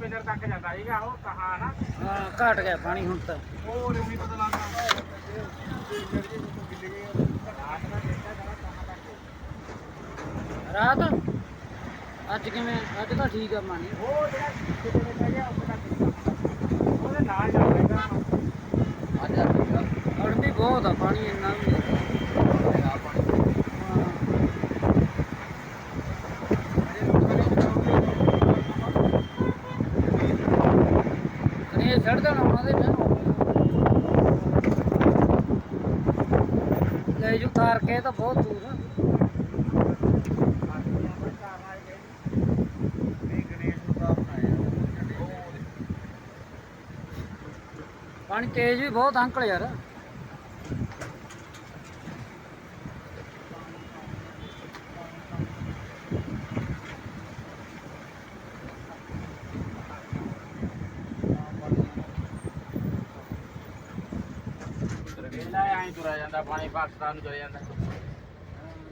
ਪਿੰਡਰ ਤੱਕ ਜਾਂਦਾ ਸੀਗਾ ਉਹ ਕਹਾ ਨਾ। ਹਾਂ ਘਟ ਗਿਆ ਪਾਣੀ ਹੁਣ ਤਾਂ। ਉਹ ਨਹੀਂ ਪਤਾ ਲੱਗਦਾ ਰਾਤ? ਅੱਜ ਕਿਵੇਂ? ਅੱਜ ਤਾਂ ਠੀਕ ਆ ਪਾਣੀ। ਉਹ ਜਿਹੜਾ ਕਿਤੇ ਕਹਿ ਗਿਆ ਉਹਦੇ ਨਾਲ ਚੱਲਦਾ ਅੱਜ ਆ ਠੀਕ ਆ। ਹੁਣ ਵੀ ਬਹੁਤ ਆ ਪਾਣੀ ਇੰਨਾ ਵੀ ਕਨੇ ਛੱਡ ਦੇਣਾ ਉਹਨਾਂ ਦੇ ਨਾ ਲੈ ਜੂ ਤਾਰ ਕੇ ਤਾਂ ਬਹੁਤ ਦੂਰ ਆ। ਪਾਣੀ ਤੇਜ਼ ਵੀ ਬਹੁਤ ਅੰਕਲ ਯਾਰ। ਵੇਲਾ ਐਂ ਤੁਰਿਆ ਜਾਂਦਾ ਪਾਣੀ ਪਾਕਿਸਤਾਨ ਨੂੰ ਚਲੇ ਜਾਂਦਾ।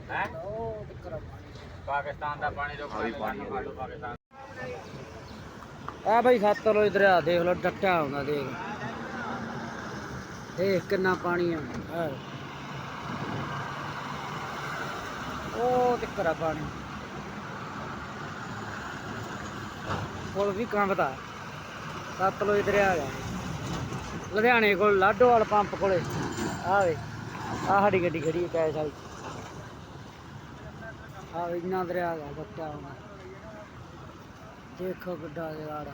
ਹੈ? ਉਹ ਟਿੱਕਰ ਆ ਪਾਣੀ ਪਾਕਿਸਤਾਨ ਦਾ ਪਾਣੀ ਰੋਕ ਪਾਣੀ ਪਾਕਿਸਤਾਨ। ਆ ਬਈ ਸਤਲੁਜ ਦਰਿਆ ਦੇਖ ਲਓ ਡੱਟਾ ਆਉਂਦਾ ਦੇਖ। ਦੇਖ ਕਿੰਨਾ ਪਾਣੀ ਆ। ਉਹ ਟਿੱਕਰ ਪਾਣੀ। ਪੁਲ ਵੀ ਕੰਬਦਾ। ਸਤਲੁਜ ਦਰਿਆ ਆ ਲੁਧਿਆਣੇ ਕੋਲ ਲਾਡੋਵਾਲ ਪੰਪ ਕੋਲੇ। ਆ ਵੇ, ਆ ਸਾਡੀ ਗੱਡੀ ਖੜੀ ਹੈ ਕੈਸ਼ ਵਾਲੀ। ਆ ਇੰਨਾ ਦਰਿਆ ਦਾ ਡੱਟਾ ਆਉਂਦਾ ਦੇਖੋ ਕਿੱਡਾ ਜ਼ਿਆਦਾ